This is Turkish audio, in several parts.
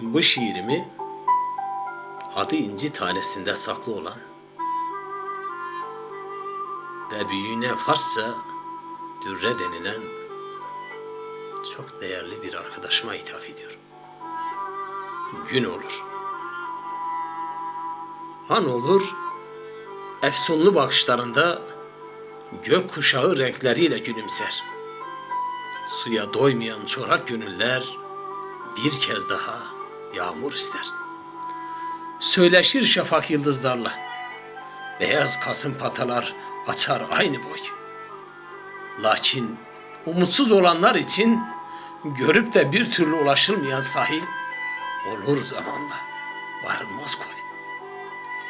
Bu şiirimi adı inci tanesinde saklı olan ve büyüğüne Farsça Dürre denilen çok değerli bir arkadaşıma ithaf ediyorum. Gün olur. An olur, efsunlu bakışlarında gök kuşağı renkleriyle gülümser. Suya doymayan çorak gönüller bir kez daha yağmur ister. Söyleşir şafak yıldızlarla. Beyaz kasım patalar açar aynı boy. Lakin umutsuz olanlar için görüp de bir türlü ulaşılmayan sahil olur zamanla varılmaz koy.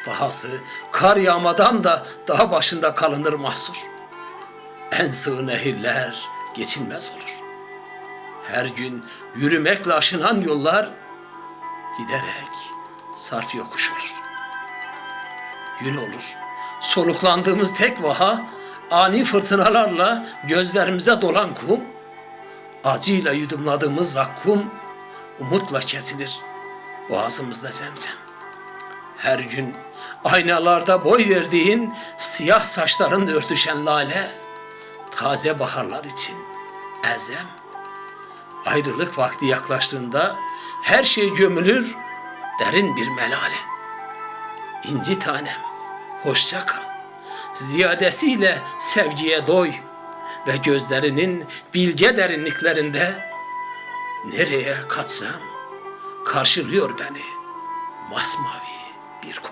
Dahası kar yağmadan da dağ başında kalınır mahsur. En sığ nehirler geçilmez olur. Her gün yürümekle aşınan yollar giderek sarp yokuş olur. Gün olur. Soluklandığımız tek vaha ani fırtınalarla gözlerimize dolan kum, acıyla yudumladığımız zakkum umutla kesilir boğazımızda zemzem. Her gün aynalarda boy verdiğin siyah saçların örtüşen lale, taze baharlar için ezem. Ayrılık vakti yaklaştığında her şey gömülür derin bir melale. İnci tanem, hoşça kal. Ziyadesiyle sevgiye doy ve gözlerinin bilge derinliklerinde nereye kaçsam karşılıyor beni masmavi bir koy.